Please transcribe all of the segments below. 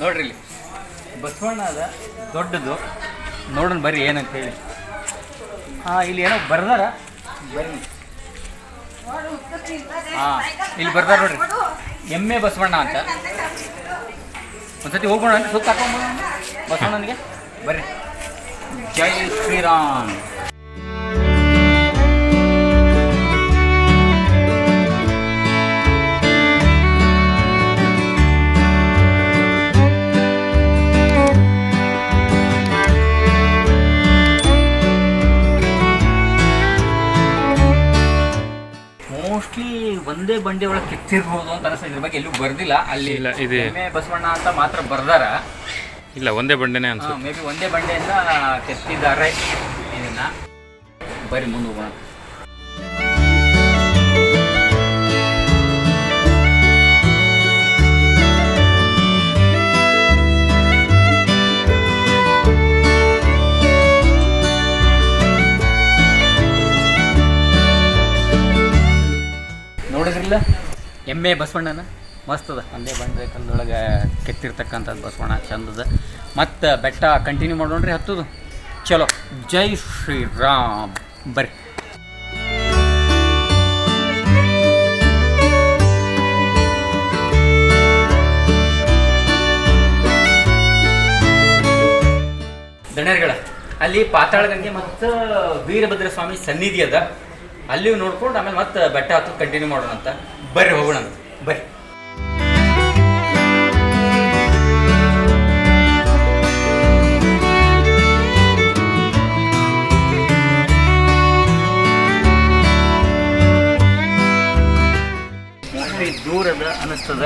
ನೋಡ್ರಿ ಇಲ್ಲಿ. ದೊಡ್ಡದು. ನೋಡೋಣ ಬರ್ರಿ ಏನಂತ ಹೇಳಿ. ಹಾಂ ಇಲ್ಲಿ ಏನೋ ಬರ್ದಾರ? ಬರ್ರಿ. ಹಾಂ ಇಲ್ಲಿ ಬರ್ತಾರೆ ನೋಡ್ರಿ. ಎಮ್ಮೆ ಬಸವಣ್ಣ ಅಂತ. ಒಂದ್ಸತಿ ಹೋಗೋಣ ಅಂತ, ಸುತ್ತ ಬಸವಣ್ಣನಿಗೆ? ಬರ್ರಿ. ಜೈ ಶ್ರೀರಾಮ್. ಒಂದೇ ಬಂಡಿ ಒಳಗೆ ಕಿತ್ತಿರ್ಬೋದು ಅಂತ ಅನಿಸ್ತದೆ ಇದ್ರ ಬಗ್ಗೆ ಎಲ್ಲೂ ಬರ್ದಿಲ್ಲ. ಅಲ್ಲಿ ಇಲ್ಲ, ಇದೆ. ಎಮ್ಮೆ ಬಸವಣ್ಣ ಅಂತ ಮಾತ್ರ ಬರ್ದಾರ. ಇಲ್ಲ ಒಂದೇ ಬಂಡೆನೇ ಅನ್ಸುತ್ತೆ. ಮೇ ಬಿ ಒಂದೇ ಬಂಡೆಯಿಂದ ಕೆತ್ತಿದ್ದಾರೆ ಇದನ್ನ. ಬರೀ ಮುಂದೆ ಹೋಗೋಣ. ನೋಡಿದ್ರಿಲ್ಲ ಎಮ್ಮೆ ಬಸವಣ್ಣನ? ಮಸ್ತ್ ಅದ. ಒಂದೇ ಬಂಡೆ ಕಲ್ಲೊಳಗೆ ಕೆತ್ತಿರ್ತಕ್ಕಂಥದ್ದು ಬಸವಣ್ಣ, ಚಂದದ. ಮತ್ತು ಬೆಟ್ಟ ಕಂಟಿನ್ಯೂ ಮಾಡೋಣ್ರಿ ಹತ್ತದು. ಚಲೋ. ಜೈ ಶ್ರೀರಾಮ್. ಬರ್ರಿ. ದಣರ್ಗಳ ಅಲ್ಲಿ ಪಾತಾಳಗಂಗೆ ಮತ್ತು ವೀರಭದ್ರ ಸ್ವಾಮಿ ಸನ್ನಿಧಿ ಅದ. ಅಲ್ಲಿಯೂ ನೋಡ್ಕೊಂಡು ಆಮೇಲೆ ಮತ್ತೆ ಬೆಟ್ಟ ಹತ್ತು ಕಂಟಿನ್ಯೂ ಮಾಡೋಣ ಅಂತ. ಬರ್ರಿ ಹೋಗೋಣ ಅಂತ. ಬರ್ರಿ. ದೂರದ ಅನ್ನಿಸ್ತದ.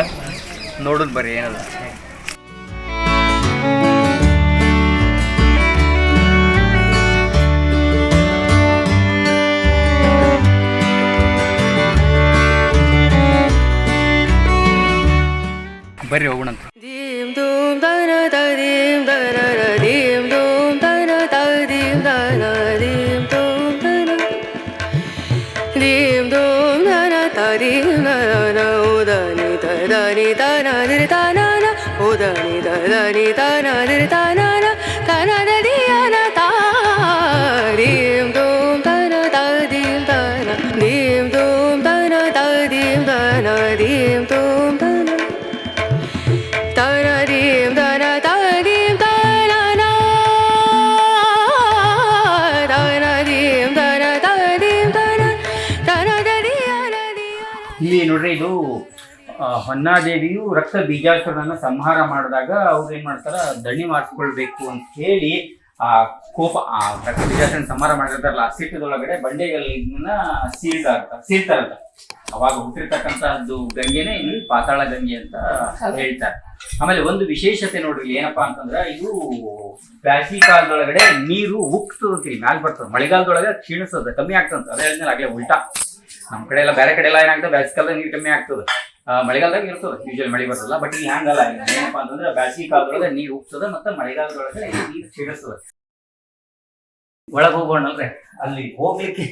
ನೋಡೋದು ಬರ್ರಿ ಏನದ. ಬರ್ರಿ ಹೋಗೋಣ ಅಂತ Dim dum da ಹೊನ್ನಾದೇವಿಯು ರಕ್ತ ಬೀಜಾಸುರನನ್ನ ಸಂಹಾರ ಮಾಡಿದಾಗ ಅವ್ರು ಏನ್ ಮಾಡ್ತಾರ? ದಣಿ ಮಾಡಿಸ್ಕೊಳ್ಬೇಕು ಅಂತ ಹೇಳಿ ಆ ಕೋಪ ಆ ರಕ್ತ ಬೀಜಾಸುರನ ಸಂಹಾರ ಮಾಡಿರ್ತಾರಲ್ಲ ಆ ಸಿಟ್ಟದೊಳಗಡೆ ಬಂಡೆಗಳನ್ನ ಸೀಳ್ತಾರ ಸೀಳ್ತಾರಂತ. ಅವಾಗ ಹುಟ್ಟಿರ್ತಕ್ಕಂತಹದ್ದು ಗಂಗೆನೇ ಇಲ್ಲಿ ಪಾತಾಳ ಗಂಗೆ ಅಂತ ಹೇಳ್ತಾರೆ. ಆಮೇಲೆ ಒಂದು ವಿಶೇಷತೆ ನೋಡ್ರಿ ಏನಪ್ಪಾ ಅಂತಂದ್ರ ಇದು ಬ್ಯಾಸಿ ಕಾಲದೊಳಗಡೆ ನೀರು ಉಕ್ತದಂತ್ರಿ ಮ್ಯಾಲ್ ಬರ್ತಾರೆ ಮಳೆಗಾಲದೊಳಗೆ ಕ್ಷೀಣಿಸ್ತದೆ ಕಮ್ಮಿ ಆಗ್ತದಂತ ಅದೇ ಹೇಳಿದ್ಮೇಲೆ ಆಗ್ಲೇ ಉಲ್ಟಾ. ನಮ್ಮ ಕಡೆ ಎಲ್ಲ ಬೇರೆ ಕಡೆ ಎಲ್ಲ ಏನಾಗ್ತದೆ? ಬೇಸಿಗೆಕಾಲದಾಗ ನೀರು ಕಮ್ಮಿ ಆಗ್ತದೆ. ಮಳೆಗಾಲದಾಗ ಇರ್ತದೆ ಯೂಶಲ್ ಮಳೆ ಬರಲ್ಲ ಬಟ್ ಇಲ್ಲಿ ಹಂಗಲ್ಲ ಏನಪ್ಪಾ ಅಂತಂದ್ರೆ ಬ್ಯಾಸಿಗೆ ಕಾಲದೊಳಗೆ ನೀರು ಉಪ್ಸದ ಮತ್ತೆ ಮಳೆಗಾಲದೊಳಗೆ ನೀರು ಕ್ಷೀಣಿಸ್ತದೆ. ಒಳಗೆ ಹೋಗೋಣಲ್ರಿ ಅಲ್ಲಿ ಹೋಗ್ಲಿಕ್ಕೆ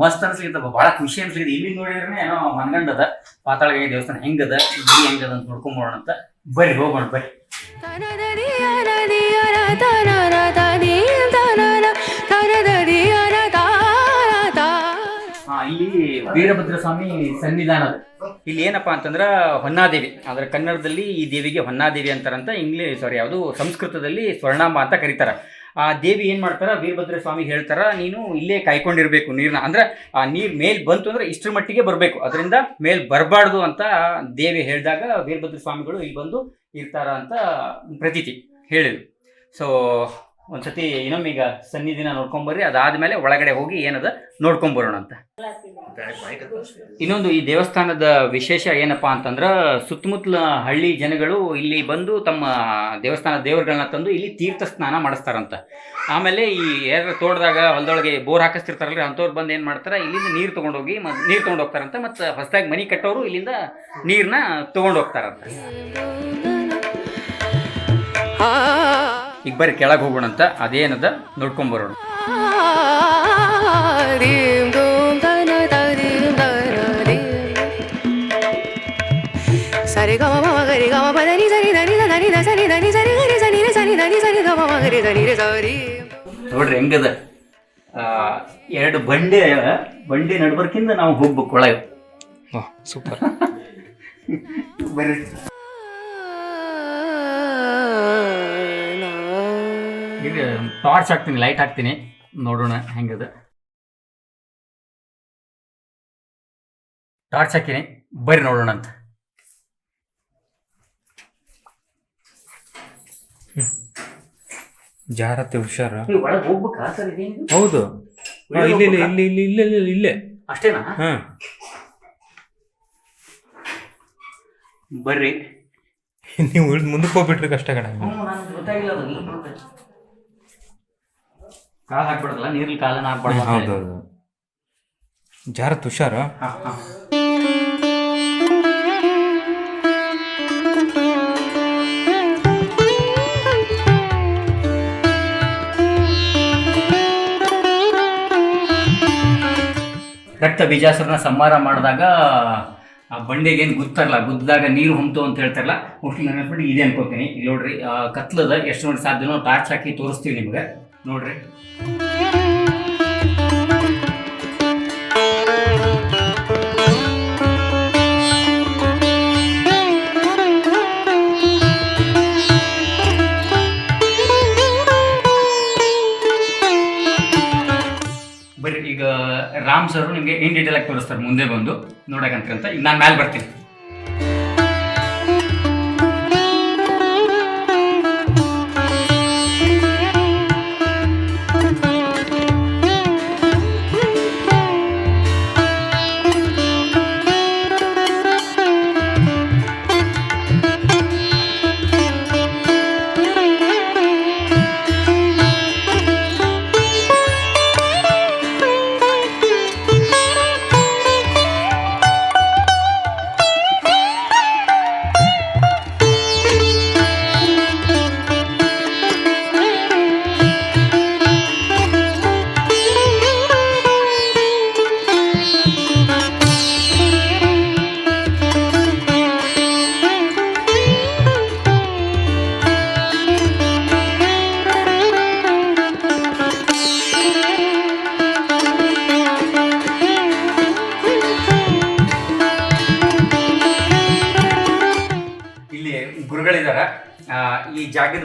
ಮಸ್ತ್ ಅನ್ಸ್ಲಿಕ್ಕೆ ಬಹಳ ಖುಷಿ ಅನ್ಸ್ಲಿಕ್ಕೆ ಇಲ್ಲಿ ನೋಡಿದ್ರೆ ಏನೋ ಮನ್ಗಂಡದ ಪಾತಾಳ ದೇವಸ್ಥಾನ ಹೆಂಗದ, ಇಲ್ಲಿ ಹೆಂಗದ ಅಂತ ನೋಡ್ಕೊಂಬೋಣ ಅಂತ. ಬರ್ರಿ, ಹೋಗೋಣ, ಬರ್ರಿ. ಇಲ್ಲಿ ವೀರಭದ್ರ ಸ್ವಾಮಿ ಸನ್ನಿಧಾನ. ಇಲ್ಲಿ ಏನಪ್ಪ ಅಂತಂದ್ರೆ ಹೊನ್ನಾದೇವಿ. ಅಂದ್ರೆ ಕನ್ನಡದಲ್ಲಿ ಈ ದೇವಿಗೆ ಹೊನ್ನಾದೇವಿ ಅಂತಾರಂತ ಇಂಗ್ಲೀಷ್ ಸಾರಿ ಯಾವುದು ಸಂಸ್ಕೃತದಲ್ಲಿ ಸ್ವರ್ಣಾಂಬ ಅಂತ ಕರೀತಾರ. ಆ ದೇವಿ ಏನು ಮಾಡ್ತಾರೆ? ವೀರಭದ್ರ ಸ್ವಾಮಿ ಹೇಳ್ತಾರ, ನೀನು ಇಲ್ಲೇ ಕಾಯ್ಕೊಂಡಿರಬೇಕು ನೀರನ್ನ ಅಂದ್ರೆ, ಆ ನೀರ್ ಮೇಲ್ ಬಂತು ಅಂದ್ರೆ ಇಷ್ಟರ ಮಟ್ಟಿಗೆ ಬರಬೇಕು. ಅದರಿಂದ ಮೇಲ್ ಬರಬಾರ್ದು ಅಂತ ದೇವಿ ಹೇಳಿದಾಗ ವೀರಭದ್ರ ಸ್ವಾಮಿಗಳು ಇಲ್ಲಿ ಬಂದು ಇರ್ತಾರ ಅಂತ ಪ್ರತೀತಿ ಹೇಳಿದ್ರು. ಸೊ ಒಂದ್ಸತಿ ಇನ್ನೊಮ್ಮೆ ಈಗ ಸನ್ನಿಧಿನ ನೋಡ್ಕೊಂಬರ್ರಿ ಅದಾದ್ಮೇಲೆ ಒಳಗಡೆ ಹೋಗಿ ಏನದ ನೋಡ್ಕೊಂಬರೋಣ ಅಂತ. ಇನ್ನೊಂದು ಈ ದೇವಸ್ಥಾನದ ವಿಶೇಷ ಏನಪ್ಪಾ ಅಂತಂದ್ರ ಸುತ್ತಮುತ್ತಲ ಹಳ್ಳಿ ಜನಗಳು ಇಲ್ಲಿ ಬಂದು ತಮ್ಮ ದೇವಸ್ಥಾನ ದೇವರುಗಳನ್ನ ತಂದು ಇಲ್ಲಿ ತೀರ್ಥ ಸ್ನಾನ ಮಾಡಿಸ್ತಾರಂತ. ಆಮೇಲೆ ಈ ಯಾರು ತೋಟದಾಗ ಹೊಲದೊಳಗೆ ಬೋರ್ ಹಾಕಿಸ್ತಿರ್ತಾರಲ್ರಿ, ಅಂಥವ್ರು ಬಂದು ಏನು ಮಾಡ್ತಾರೆ, ಇಲ್ಲಿಂದ ನೀರು ತೊಗೊಂಡೋಗಿ ಮ, ನೀರು ತೊಗೊಂಡು ಹೋಗ್ತಾರಂತ ಮತ್ತು ಹೊಸದಾಗಿ ಮನೆ ಕಟ್ಟೋರು ಇಲ್ಲಿಂದ ನೀರನ್ನ ತೊಗೊಂಡು ಆ ಈಗ ಬರ್ರಿ ಕೆಳಗೆ ಹೋಗೋಣ ಅಂತ ಅದೇನದ ನೋಡ್ಕೊಂಬರೋಣ ಸರಿ ಗಮ ಮಮ ಗರಿ ಗಮ ಪದ ನಿ ಸರಿ ಧನಿ ಧನಿ ಧ ಸರಿ ಧನಿ ಸರಿ ಗರಿ ಸನಿ ರೆ ಸನಿ ಧನಿ ಸರಿ ಗ ಮಮ ಗರಿ ಧನಿ ರೆ ಸರಿ ನೋಡ್ರಿ ಹೆಂಗದ? ಎರಡು ಬಂಡೆ ಬಂಡೆ ನಡ್ಬರ್ಕಿಂದ ನಾವು ಹೋಗ್ಬೇಕು ಒಳಗೆ. ಸೂಪರ್. ಬರ್ರಿ. ಈಗ ಟಾರ್ಚ್ ಹಾಕ್ತೀನಿ ಲೈಟ್ ಹಾಕ್ತೀನಿ. ನೋಡೋಣ ಹೆಂಗದ. ಟಾರ್ಚ್ ಹಾಕಿನಿ. ಬರ್ರಿ ನೋಡೋಣ ಅಂತ. ಜಾರತ್ತೆ ಹುಷಾರ. ಹೌದು. ಇಲ್ಲ ಇಲ್ಲಿ ಇಲ್ಲಿ ಇಲ್ಲಿ ಇಲ್ಲಿ ಇಲ್ಲಿ ಅಷ್ಟೇನಾ? ಹಾ. ಬರ್ರಿ. ನೀವು ಮುಂದಕ್ಕೆ ಹೋಗ್ಬಿಟ್ರಿ ಕಷ್ಟ ಕಣ. ಗೊತ್ತಾಗಿಲ್ಲ. ಕಾಲ್ ಹಾಕ್ಬಿಡಲ್ಲ ನೀರಲ್ಲಿ ಕಾಲನ್ನ ಹಾಕ್ಬಾರ್ದು ಹೌದು ತುಷಾರ. ರಕ್ತ ಬೀಜಾಸುರನ ಸಂಹಾರ ಮಾಡಿದಾಗ ಆ ಬಂಡೆಗೆ ಏನು ಗುತ್ತಾರಲ್ಲ ಗುದ್ದಾಗ ನೀರು ಹೊಂತು ಅಂತ ಹೇಳ್ತಾರಲ್ಲ ಮೋಸ್ಟ್ಲಿ ನೆನಪಿಟ್ಟು ಇದೆ ಅನ್ಕೋತೀನಿ. ಇಲ್ಲಿ ನೋಡ್ರಿ ಕತ್ಲದ ಎಷ್ಟು ನೋಡಿ ಸಾಧ್ಯನೋ ಟಾರ್ಚ್ ಹಾಕಿ ತೋರಿಸ್ತೀವಿ ನಿಮ್ಗೆ. ನೋಡ್ರಿ. ಬರ್ರಿ, ಈಗ ರಾಮ್ ಸರ್ ನಿಮಗೆ ಇನ್ ಡೀಟೇಲ್ ಆಗಿ ತೋರಿಸ್ತಾರೆ, ಮುಂದೆ ಬಂದು ನೋಡಕಂತ ಈಗ ನಾನು ಮ್ಯಾಲೆ ಬರ್ತೀನಿ.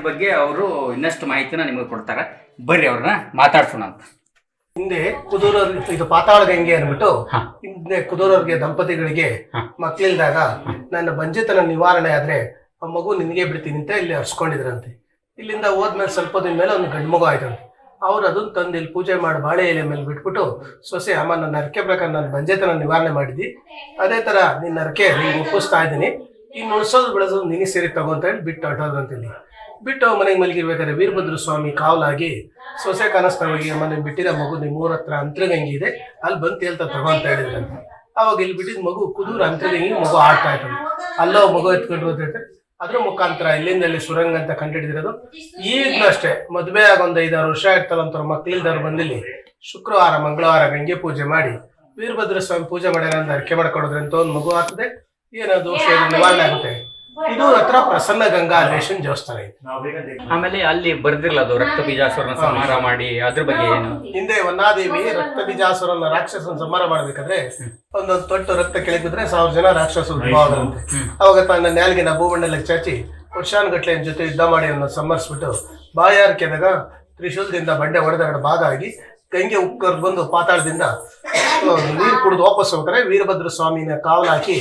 ಬಗ್ಗೆ ಅವರು ಇನ್ನಷ್ಟು ಮಾಹಿತಿನ ನಿಮಗೆ ಕೊಡ್ತಾರೆ. ಬರ್ರಿ ಅವ್ರನ್ನ ಮಾತಾಡ್ಸೋಣ ಅಂತ. ಹಿಂದೆ ಕುದೂರರ್ ಇದು ಪಾತಾಳ ಗಂಗೆ ಅಂದ್ಬಿಟ್ಟು ಹಿಂದೆ ಕುದೂರವ್ರಿಗೆ ದಂಪತಿಗಳಿಗೆ ಮಕ್ಕಳಿಲ್ದಾಗ ಮಕ್ಳಿಲ್ದಾಗ ನನ್ನ ಬಂಜೆತನ ನಿವಾರಣೆ ಆದ್ರೆ ಆ ಮಗು ನಿನಗೆ ಬಿಡ್ತೀನಿ ಅಂತ ಇಲ್ಲಿ ಹರ್ಸ್ಕೊಂಡಿದ್ರಂತೆ. ಇಲ್ಲಿಂದ ಹೋದ್ಮೇಲೆ ಸ್ವಲ್ಪ ದಿನ ಮೇಲೆ ಒಂದು ಗಂಡು ಮಗು ಆಯ್ತಂತೆ ಅವ್ರು ಅದನ್ನ ತಂದು ಇಲ್ಲಿ ಪೂಜೆ ಮಾಡಿ ಬಾಳೆ ಎಲೆ ಮೇಲೆ ಬಿಟ್ಬಿಟ್ಟು ಸೊಸೆ ಅಮ್ಮ ನನ್ನ ಅರಕೆ ಪ್ರಕಾರ ನನ್ನ ಬಂಜೆತನ ನಿವಾರಣೆ ಮಾಡಿದ್ದಿ. ಅದೇ ತರ ನಿನ್ನ ಅರಕೆ ನಿಂಗೆ ಒಪ್ಪಿಸ್ತಾ ಇದ್ದೀನಿ. ಇನ್ನು ಉಳಿಸೋದು ಬೆಳೆಸೋದು ನಿನಗೆ ಸೇರಿ ಅಂತ ಹೇಳಿ ಬಿಟ್ಟು ಇಲ್ಲಿ ಬಿಟ್ಟು ಮನೆಗೆ ಮಲಗಿರ್ಬೇಕಾದ್ರೆ ವೀರಭದ್ರ ಸ್ವಾಮಿ ಕಾವಲಾಗಿ ಸೊಸೆ ಕನಸ್ನೊಳಗೆ ಮನೆ ಬಿಟ್ಟಿರೋ ಮಗು ನಿಮ್ಮ ಊರ ಹತ್ರ ಅಂತರಗಂಗಿ ಇದೆ. ಅಲ್ಲಿ ಬಂದು ಹೇಳ್ತಾ ತಗೋ ಅಂತ ಹೇಳಿದ್ರಂತೆ ಅವಾಗ ಇಲ್ಲಿ ಬಿಟ್ಟಿದ ಮಗು ಕುದೂರು ಅಂತರಗಂಗಿ ಮಗು ಆಡ್ತಾ ಇತ್ತು. ಅಲ್ಲೋ ಮಗು ಎತ್ಕೊಂಡು ಹೋದ್ರೆ ಅದ್ರ ಮುಖಾಂತರ ಇಲ್ಲಿಂದ ಇಲ್ಲಿ ಸುರಂಗ ಅಂತ ಕಂಡುಹಿಡಿದಿರೋದು ಈಗಲೂ ಅಷ್ಟೇ ಮದುವೆ ಆಗ ಒಂದು ಐದಾರು ವರ್ಷ ಇರ್ತಾರಂತ ಮಕ್ಳಿಲ್ದವ್ರು ಬಂದಿಲ್ಲಿ. ಶುಕ್ರವಾರ, ಮಂಗಳವಾರ ಗಂಗೆ ಪೂಜೆ ಮಾಡಿ ವೀರಭದ್ರ ಸ್ವಾಮಿ ಪೂಜೆ ಮಾಡ್ಯಾರ ಅಂತ ಅರ್ಕೆ ಮಾಡ್ಕೊಡೋದ್ರಂತ ಒಂದು ಮಗು ಆಗ್ತದೆ. ಏನೋ ದೋಷ ಇದು ನಿವಾರಣೆ ಆಗುತ್ತೆ? ಇದು ಹತ್ರ ಪ್ರಸನ್ನ ಗಂಗಾ ರೇಷನ್ ದೇವಸ್ಥಾನ ಇದೆ ಆಮೇಲೆ ಅಲ್ಲಿ ಬರ್ದಿರಲ್ಲ ಅದು ರಕ್ತ ಬೀಜಾಸುರನ ಸಂಹಾರ ಮಾಡಿ ಅದ್ರ ಬಗ್ಗೆ ಏನು? ಹಿಂದೆ ವನ್ನಾದೇವಿ ರಕ್ತ ಬೀಜಾಸುರನ ರಾಕ್ಷಸನ ಸಂಹಾರ ಮಾಡ್ಬೇಕಾದ್ರೆ ಒಂದೊಂದು ತೊಟ್ಟು ರಕ್ತ ಕೆಳಗಿದ್ರೆ ಸಾವಿರ ಜನ ರಾಕ್ಷಸರು ಆದ್ರಂತೆ ಅವಾಗ ತನ್ನ ನ್ಯಾಲ್ಗಿನ ಭೂಮಂಡಲಕ್ಕೆ ಚಾಚಿ ವರ್ಷಾನುಗಟ್ಲೆ ಜೊತೆ ಯುದ್ಧ ಮಾಡಿ ಅನ್ನೋ ಸಂಹರಿಸ್ಬಿಟ್ಟು ಬಾಯಾರಿಕೆದಾಗ ತ್ರಿಶೂಲದಿಂದ ಬಂಡೆ ಹೊಡೆದ ಭಾಗ ಆಗಿ ಗಂಗೆ ಉಕ್ಕರ್ ಬಂದು ಪಾತಾಳದಿಂದ ನೀರು ಕುಡಿದು ವಾಪಸ್ ಹೋಗ್ತಾರೆ. ವೀರಭದ್ರ ಸ್ವಾಮಿನ ಕಾವಲು ಹಾಕಿ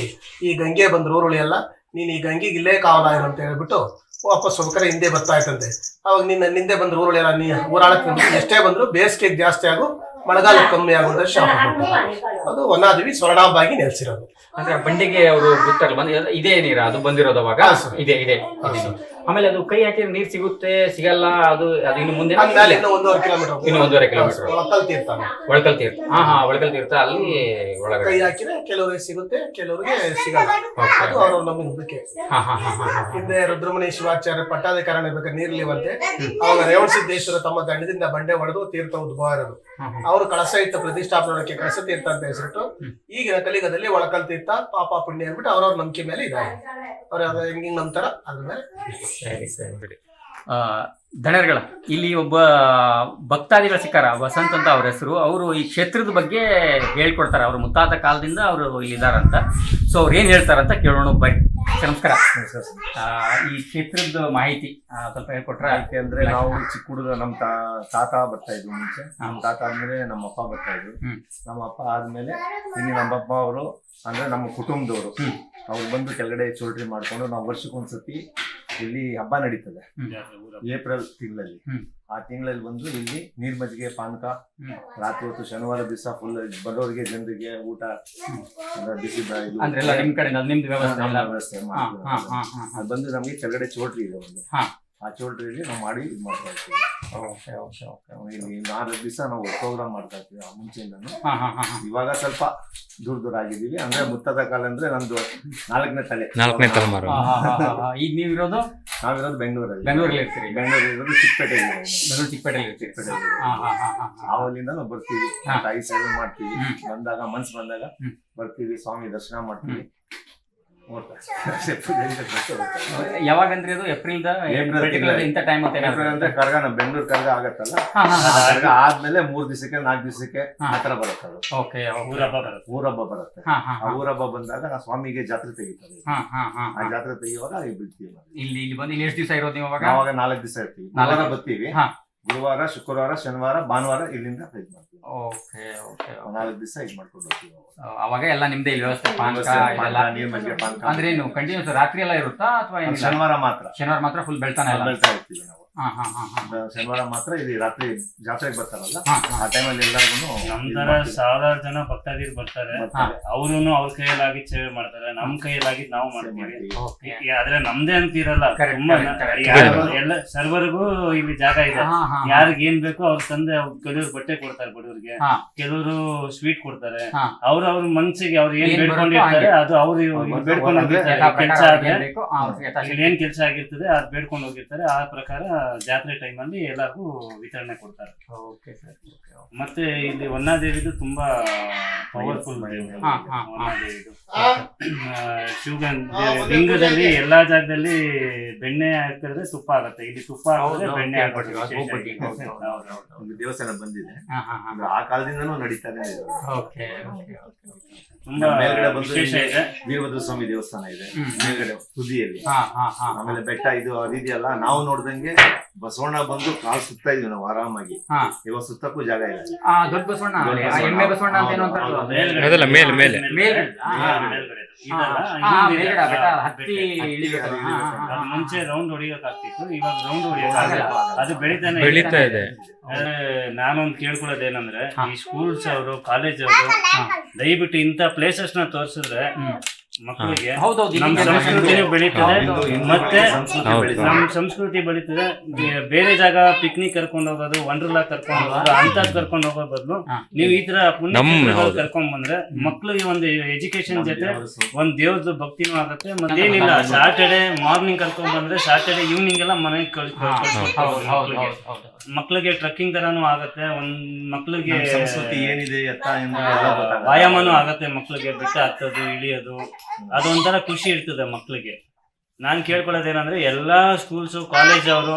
ಈ ಗಂಗೆ ಬಂದ್ರು ಊರುಳಿ ಎಲ್ಲ. ನೀನು ಈ ಗಂಗೆಗೆ ಇಲ್ಲೇ ಕಾವಲಾಯಿರು ಅಂತ ಹೇಳ್ಬಿಟ್ಟು ವಾಪಸ್ ಹೋಗ್ಬೇಕಾರೆ ಹಿಂದೆ ಬರ್ತಾ ಇತ್ತಂತೆ ಅವಾಗ ನಿನ್ನ ನಿಂದೆ ಬಂದ್ರು ಊರುಳಿ ಎಲ್ಲ ನೀ ಊರಾಳಕ್ಕೆ ಎಷ್ಟೇ ಬಂದ್ರು ಬೇಸಿಗೆ ಜಾಸ್ತಿ ಆಗು ಮಳೆಗಾಲ ಕಮ್ಮಿ ಆಗುವಂತ ಶಾಪ. ಅದು ವನಾದೇವಿ ಸ್ವರ್ಣಾಬಾಗಿ ನೆಲೆಸಿರೋದು. ಅಂದ್ರೆ ಬಂಡಿಗೆ ಅವರು ಗೊತ್ತಾಗಲ್ಲ ಬಂದ ಇದೇ ನೀರ? ಅದು ಬಂದಿರೋದು ಅವಾಗ? ಇದೆ ಇದೆ. ಆಮೇಲೆ ಅದು ಕೈ ಹಾಕಿದ್ರೆ ನೀರ್ ಸಿಗುತ್ತೆ ಸಿಗಲ್ಲ ಅದು ಅದು ಇನ್ನು ಮುಂದೆ ಇನ್ನು ಒಂದೂವರೆ ಕಿಲೋಮೀಟರ್ ಇನ್ನು ಒಂದೂವರೆ ಕಿಲೋಮೀಟರ್. ಒಕ್ಕಲ್ ತೀರ್ಥ ಒಳಕಲ್ ತೀರ್ಥ. ಹಾ ಹಾ ಒಳಕಲ್ ತೀರ್ಥ. ಅಲ್ಲಿ ಒಳಗಡೆ. ಕೈ ಹಾಕಿದ್ರೆ ಕೆಲವರಿಗೆ ಸಿಗುತ್ತೆ ಕೆಲವರಿಗೆ ಸಿಗಲ್ಲ. ಅದು ಅವ್ರವ್ರ ನಮ್ಮ ನಂಬಿಕೆ. ಹಾ ಹಾ ಹಾ ಹಾ ಹಾ. ಹಿಂದೆ ರುದ್ರಮುನಿ ಶಿವಾಚಾರ್ಯ ಪಟ್ಟಾಧಿಕಾರಣ ಇರ್ಬೇಕಾದ್ರೆ ನೀರ್ಲಿವಂತೆ ಅವಾಗ ರೇವಣ ಸಿದ್ದೇಶ್ವರ ತಮ್ಮ ದಂಡದಿಂದ ಬಂಡೆ ಹೊಡೆದು ತೀರ್ಥ ಉದ್ಭವ ಇರೋದು. ಅವರು ಕಳಸ ಇಟ್ಟು ಪ್ರತಿಷ್ಠಾಪನಕ್ಕೆ ಕಳಸ ತೀರ್ಥ ಅಂತ ಹೆಸರಿಟ್ಟು ಈಗಿನ ಕಲಿಗದಲ್ಲಿ ಒಳಕಲ್ ತೀರ್ಥ ಪಾಪ ಪುಣ್ಯ ಅಂದ್ಬಿಟ್ಟು ಅವ್ರವ್ರ ನಂಬಿಕೆ ಮೇಲೆ ಇದಾವೆ ಅವ್ರ ಹಿಂಗ್ ನಂಬ್ತಾರ ಅದ್ರ ಮೇಲೆ. ಸರಿ ಸರಿ. ಆ, ದಣರ್ಗಳ ಇಲ್ಲಿ ಒಬ್ಬ ಭಕ್ತಾದಿಗಳು ಸಿಕ್ಕಾರ ವಸಂತ ಅಂತ ಅವ್ರ ಹೆಸರು. ಅವರು ಈ ಕ್ಷೇತ್ರದ ಬಗ್ಗೆ ಹೇಳ್ಕೊಡ್ತಾರೆ. ಅವ್ರ ಮುತ್ತಾದ ಕಾಲದಿಂದ ಅವರು ಇಲ್ಲಿದ್ದಾರಂತ ಸೊ ಅವ್ರು ಏನ್ ಹೇಳ್ತಾರಂತ ಕೇಳೋಣ ಬರ್ರಿ ಸರ್, ನಮಸ್ಕಾರ ಈ ಕ್ಷೇತ್ರದ ಮಾಹಿತಿ ಸ್ವಲ್ಪ ಹೇಳ್ಕೊಟ್ರೆ? ಯಾಕೆ ಅಂದ್ರೆ ನಾವು ಚಿಕ್ಕ ಹುಡುಗ ನಮ್ಮ ತಾ ತಾತ ಬರ್ತಾ ಇದ್ವಿ ಮುಂಚೆ. ನಮ್ಮ ತಾತ ಅಂದ್ರೆ ನಮ್ಮ ಅಪ್ಪ ಬರ್ತಾ ಇದ್ರು. ನಮ್ಮ ಅಪ್ಪ ಆದ್ಮೇಲೆ ಇನ್ನು ನಮ್ಮ ಅಪ್ಪ ಅವರು ಅಂದ್ರೆ ನಮ್ಮ ಕುಟುಂಬದವರು. ಅವ್ರು ಬಂದು ಕೆಳಗಡೆ ಚೋಲ್ಟ್ರಿ ಮಾಡ್ಕೊಂಡು ನಾವು ವರ್ಷಕ್ಕೊಂದ್ಸತಿ ಇಲ್ಲಿ ಹಬ್ಬ ನಡೀತದೆ. ಏಪ್ರಿಲ್ ತಿಂಗಳಲ್ಲಿ. ಆ ತಿಂಗಳಲ್ಲಿ ಬಂದು ಇಲ್ಲಿ ನೀರ್ ಮಜ್ಜಿಗೆ ಪಾನಕ ರಾತ್ರಿ ಹೊತ್ತು ಶನಿವಾರ ದಿವಸ ಫುಲ್ ಬರೋರಿಗೆ ಜನರಿಗೆ ಊಟ ಬಿಸಿ ವ್ಯವಸ್ಥೆ ಬಂದು ನಮಗೆ ಕೆಳಗಡೆ ಚೋಟ್ರಿ ಇದೆ ಒಂದು. ಹಾ. ಆ ಚೌಲ್ಟ್ರಿಯಲ್ಲಿ ನಾವು ಮಾಡಿ ಇದು ಮಾಡ್ತಾ ಇರ್ತೀವಿ. ಓಕೆ ಓಕೆ ಓಕೆ ಇಲ್ಲಿ ನಾಲ್ಕು ದಿವಸ ನಾವು ಪ್ರೋಗ್ರಾಮ್ ಮಾಡ್ತಾ ಇರ್ತೀವಿ ಆ ಮುಂಚೆಯಿಂದನು. ಹಾ ಹಾ ಹಾ ಹಾ. ಇವಾಗ ಸ್ವಲ್ಪ ದೂರ ದೂರ ಆಗಿದ್ದೀವಿ. ಅಂದ್ರೆ ಮುತ್ತದ ಕಾಲ ಅಂದ್ರೆ ನಮ್ದು ನಾಲ್ಕನೇ ತಲೆ. ನಾಲ್ಕನೇ ತಲೆಮಾರು ಈಗ ನೀವು ಇರೋದು ನೀವಿರೋದು? ನಾವಿರೋದು ಬೆಂಗಳೂರಲ್ಲಿ. ಬೆಂಗಳೂರಲ್ಲಿ ಇರ್ತೀರಿ. ಬೆಂಗಳೂರಲ್ಲಿ ಇರೋದು. ಚಿಕ್ಕಪೇಟೆಯಲ್ಲಿ. ಬೆಂಗಳೂರು ಚಿಕ್ಕಪೇಟೆಯಲ್ಲಿ ಇರ್ತೀರಿ. ಚಿಕ್ಕಪೇಟೆಯಲ್ಲಿ. ಅವಲ್ಲಿಂದ ನಾವು ಬರ್ತೀವಿ. ತಾಯಿ ಸೇವೆ ಮಾಡ್ತೀವಿ. ಬಂದಾಗ ಮನ್ಸು ಬಂದಾಗ ಬರ್ತೀವಿ ಸ್ವಾಮಿ ದರ್ಶನ ಮಾಡ್ತೀವಿ. ಯಾವಾಗಂದ್ರೆ ಅದು ಏಪ್ರಿಲ್ ಇಂಥ ಟೈಮ್ ಅಂತ ಏನಾದ್ರು ಏಪ್ರಿಲ್ ಅಂದ್ರೆ ಕರ್ಗ ನಮ್ಮ ಬೆಂಗಳೂರು ಕರ್ಗ ಆಗತ್ತಲ್ಲ? ಕರ್ಗ ಆದ್ಮೇಲೆ ಮೂರ್ ದಿವಸಕ್ಕೆ ನಾಲ್ಕು ದಿವಸಕ್ಕೆ ಹಾ. ಆ ತರ ಬರುತ್ತೆ ಅದು. ಓಕೆ ಊರಬ್ಬ ಬರುತ್ತೆ. ಊರಬ್ಬ ಬರುತ್ತೆ. ಆ ಊರಬ್ಬ ಬಂದಾಗ ನಾ ಸ್ವಾಮಿಗೆ ಜಾತ್ರೆ ತೆಗಿತಾರೆ. ಹಾ ಹಾ ಹಾ ಆ ಜಾತ್ರೆ ತೆಗಿಯುವಾಗ ಬಿಡ್ತೀವಿ ಇಲ್ಲಿ ಇಲ್ಲಿ ಬಂದು ಇಲ್ಲಿ ಎಷ್ಟು ದಿವಸ ಇರೋದು ನೀವು ಅವಾಗ? ನಾಲ್ಕು ದಿವಸ ಇರ್ತೀವಿ. ನಾಲ್ಕು ಬರ್ತೀವಿ. ಹಾ. ಗುರುವಾರ ಶುಕ್ರವಾರ ಶನಿವಾರ ಭಾನುವಾರ ಇಲ್ಲಿಂದ ಇದು ಮಾಡ್ತೀವಿ. ಓಕೆ ಓಕೆ ನಾಲ್ಕು ದಿವಸ ಇದು ಮಾಡ್ಕೊಂಡು ಹೋಗ್ತೀವಿ ಅವಾಗ. ಎಲ್ಲ ನಿಮ್ದೇ ಇಲ್ಲಿ ವ್ಯವಸ್ಥೆ ಪಾನಕ ಇದೆಲ್ಲ? ನೀರ್ ಮಜ್ಜಿಗೆ ಪಾನಕ. ಅಂದ್ರೆ ಏನು ಕಂಟಿನ್ಯೂಸ್ ರಾತ್ರಿ ಎಲ್ಲ ಇರುತ್ತಾ ಅಥವಾ ಶನಿವಾರ ಮಾತ್ರ. ಶನಿವಾರ ಮಾತ್ರ ಫುಲ್ ಬೆಳ್ತಾನೆ ಇಲ್ಲ ಬೆಳ್ತಾ ಇರ್ತೀವಿ ನಾವು. ಶನಿವಾರ ಮಾತ್ರ ಇಲ್ಲಿ ರಾತ್ರಿ ಜಾತ್ರೆಗೆ ಬರ್ತಾರಲ್ಲ? ಆ ಟೈಮಲ್ಲಿ ಎಲ್ಲರಿಗೂ ನಮ್ ತರ ಸಾವಿರಾರು ಜನ ಭಕ್ತಾದಿರು ಬರ್ತಾರೆ. ಅವ್ರು ಅವ್ರ ಕೈಯಲ್ಲಾಗಿ ಸೇವೆ ಮಾಡ್ತಾರೆ. ನಮ್ ಕೈಯಲ್ಲಾಗಿ ನಾವು ಮಾಡ್ತೀವಿ. ಆದ್ರೆ ನಮ್ದೇ ಅಂತ ಇರಲ್ಲ ತುಂಬಾ ಎಲ್ಲ ಸರ್ವರ್ಗೂ ಇಲ್ಲಿ ಜಾಗ ಇದೆ. ಯಾರಿಗ್ ಏನ್ ಬೇಕೋ ಅವ್ರ ತಂದೆ ಅವ್ರ್ ಕೆಲವ್ರು ಬಟ್ಟೆ ಕೊಡ್ತಾರೆ ಬಡವ್ರಿಗೆ. ಕೆಲವರು ಸ್ವೀಟ್ ಕೊಡ್ತಾರೆ. ಅವ್ರ ಅವ್ರ ಮನ್ಸಿಗೆ ಅವ್ರು ಏನ್ ಬೇಡ್ಕೊಂಡಿರ್ತಾರೆ ಅದು ಅವ್ರು ಬೇಡ್ಕೊಂಡು. ಹೋಗಿರ್ತಾರೆ. ಕೆಲ್ಸ ಆದ್ರೆ ಏನ್ ಕೆಲಸ ಆಗಿರ್ತದೆ ಅದ್ ಬೇಡ್ಕೊಂಡು ಹೋಗಿರ್ತಾರೆ. ಆ ಪ್ರಕಾರ ಜಾತ್ರೆ ಟೈಮಲ್ಲಿ ಅಲ್ಲಿ ಎಲ್ಲರಿಗೂ ವಿತರಣೆ ಕೊಡ್ತಾರೆ. ಓಕೆ ಸರ್ ಮತ್ತೆ ಇಲ್ಲಿ ಹೊನ್ನಾದೇವಿದು ತುಂಬಾ ಪವರ್ಫುಲ್ ಹಾ, ಹಾ, ಹಾ. ವನ್ನಾದೇವಿದು ಶಿವಗಂಧ ಲಿಂಗದಲ್ಲಿ ಎಲ್ಲಾ ಜಾಗದಲ್ಲಿ ಬೆಣ್ಣೆ ಹಾಕಿದ್ರೆ ತುಪ್ಪ ಆಗುತ್ತೆ. ಇಲ್ಲಿ ತುಪ್ಪ ಹಾಕಿದ್ರೆ ಬೆಣ್ಣೆ. ಒಂದು ದೇವಸ್ಥಾನ ಬಂದಿದೆ. ಹಾ ಹಾ ಹಾ. ಆ ಕಾಲದಿಂದನೂ ನಡೀತಾರೆ ಇದೆ. ಓಕೆ ಓಕೆ ಓಕೆ ತುಂಬಾ ಮೇಲ್ಗಡೆ ಬಂದು ವಿಶೇಷ ಇದೆ ವೀರಭದ್ರ ಸ್ವಾಮಿ ದೇವಸ್ಥಾನ ಇದೆ ಮೇಲ್ಗಡೆ ತುದಿಯಲ್ಲಿ ಹಾ ಹಾ ಹಾ ಆಮೇಲೆ ಬೆಟ್ಟ ಇದು ಅದಿದೆಯಲ್ಲ ನಾವು ನೋಡ್ದಂಗೆ ಬಸವಣ್ಣ ಬಂದು ಕಾಲ್ ಸುತ್ತಾ ಇದೀವಿ ನಾವು ಆರಾಮಾಗಿ ಹಾ ಇವಾಗ ಸುತ್ತಕ್ಕೂ ಜಾಗ ಇಲ್ಲ ಆ ದೊಡ್ಡ ಬಸವಣ್ಣ ದೊಡ್ಡ ಆ, ಬಸವಣ್ಣ. ಎಮ್ಮೆ ಬಸವಣ್ಣ ಅಂತ ಏನೋ ಅಂತಾರಲ್ಲ ಹೌದು. ಮೇಲ್ಗಡೆ- ಅದಲ್ಲ, ಮೇಲೆ, ಮೇಲೆ. ಮೇಲ್ಗಡೆ. ಹಾ, ಹಾ, ಹಾ. ಮೇಲ್ಗಡೆ. ಹಾ, ಇದಲ್ಲ, ಹಾ, ಹಿಂದಿದೆ. ಮೇಲ್ಗಡೆ ಆ ಬೆಟ್ಟ ಹತ್ತಿ ಬೆಟ್ಟ. ಇಳಿಬೇಕು. ಹಾ, ಹಾ, ಹಾ, ಅದು ಹಾ. ಮುಂಚೆ ರೌಂಡ್ ಹೊಡಿಯೋಕಾಗ್ತಿತ್ತು ಇವಾಗ ರೌಂಡ್ ಹೊಡಿಯಕ್ ಆಗಲ್ಲ. ಆಗಲ್ಲ ಅದು ಬೆಳಿತಾನೆ ಬೆಳೀತಾ ಇದೆ ನಾನೊಂದು ಕೇಳ್ಕೊಳ್ಳೋದು ಏನಂದ್ರೆ ಈ ಸ್ಕೂಲ್ಸ್ ಅವರು ಕಾಲೇಜ್ ಅವರು ದಯವಿಟ್ಟು ಇಂಥ ಪ್ಲೇಸಸ್ನ ತೋರಿಸಿದ್ರೆ. ಮಕ್ಕಳಿಗೆ ಹೌದೌದು ನಮ್ಮ ಇಲ್ಲಿ ಸಂಸ್ಕೃತಿನೂ ಬೆಳೀತದೆ. ಮತ್ತೆ ಸಂಸ್ಕೃತಿ ಬೆಳೀತದೆ. ನಮ್ಮ ಸಂಸ್ಕೃತಿ ಬೆಳೀತದೆ. ಬೇರೆ ಜಾಗ ಪಿಕ್ನಿಕ್ ಕರ್ಕೊಂಡು ಹೋಗೋದು ವಂಡರ್ಲಾ ಕರ್ಕೊಂಡು ಹೋಗೋದು ಅಂತ ಕರ್ಕೊಂಡು ಹೋಗೋ ಬದಲು. ನೀವು ಈ ತರ ಪುಣ್ಯ ಕರ್ಕೊಂಡ್ ಬಂದ್ರೆ ಮಕ್ಳಿಗೆ ಒಂದು ಎಜುಕೇಶನ್ ಜೊತೆ ಒಂದ್ ದೇವ್ರದ್ದು ಭಕ್ತಿನೂ ಆಗುತ್ತೆ. ಮತ್ತೇನಿಲ್ಲ ಸಾಟರ್ಡೆ ಮಾರ್ನಿಂಗ್ ಕರ್ಕೊಂಡ್ ಬಂದ್ರೆ ಸಾಟರ್ಡೆ ಈವ್ನಿಂಗ್ ಎಲ್ಲ ಮನೆಗೆ ಹಾ, ಹೌದು ಹೌದು ಹೌದು ಹೌದು ಮಕ್ಳಿಗೆ ಟ್ರಕ್ಕಿಂಗ್ ತರಾನು ಆಗತ್ತೆ. ಒಂದ್ ಮಕ್ಳಿಗೆ ಸಂಸ್ಕೃತಿ ಏನಿದೆ. ವ್ಯಾಯಾಮನೂ ಆಗತ್ತೆ ಮಕ್ಳಿಗೆ ಬೆಟ್ಟ ಹತ್ತೋದು ಇಳಿಯೋದು. ಅದೊಂಥರ ಖುಷಿ ಇರ್ತದೆ ಮಕ್ಳಿಗೆ. ನಾನ್ ಕೇಳ್ಕೊಳ್ಳೋದೇನಂದ್ರೆ ಎಲ್ಲಾ ಸ್ಕೂಲ್ಸು ಕಾಲೇಜ್ ಅವರು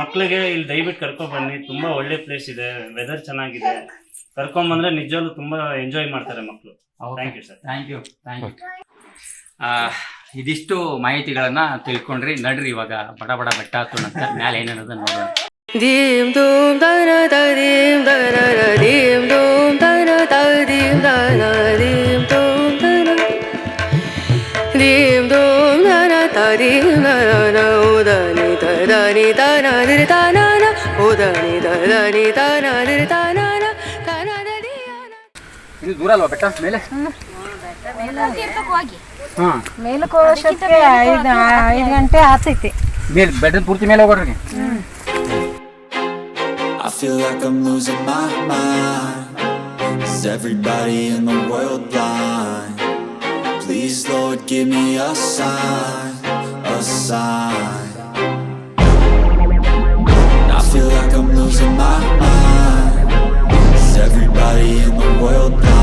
ಮಕ್ಳಿಗೆ ಇಲ್ಲಿ ದಯವಿಟ್ಟು ಕರ್ಕೊಂಡ್ ಬನ್ನಿ. ತುಂಬಾ ಒಳ್ಳೆ ಪ್ಲೇಸ್ ಇದೆ ವೆದರ್ ಚೆನ್ನಾಗಿದೆ. ಕರ್ಕೊಂಡ್ ಬಂದ್ರೆ ನಿಜವಾಗ್ಲೂ ತುಂಬಾ ಎಂಜಾಯ್ ಮಾಡ್ತಾರೆ ಮಕ್ಳು. Thank you sir thank you thank you ಇದಿಷ್ಟು ಮಾಹಿತಿಗಳನ್ನ ತಿಳ್ಕೊಂಡ್ರಿ. ನಡ್ರಿ ಇವಾಗ ಬಡ ಬಡ ಬೆಟ್ಟ ಹತ್ತೋಣಂತ ಮ್ಯಾಲೆ ಏನೇನದ ನೋಡೋಣ. ದೀಮ್ ದೂಮ್ ದರ ದೀಮ್ ದರ ದೀಮ್ da ದೂರ ಅಲ್ವಾ ಬೆಟ್ಟ ಮೇಲೆ ಹಾಂ ಮೇಲಕ್ಕೆ ಹೋಗೋಷ್ಟೊತ್ತಿಗೆ ಐದು ಐದು ಗಂಟೆ ಪೂರ್ತಿ ಮೇಲೆ ಹೋಗೋರಿ I feel like I'm losing my mind everybody in the world dies. Please Lord give me a sign A sign I feel like I'm losing my mind Is everybody in the world?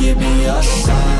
give me a sign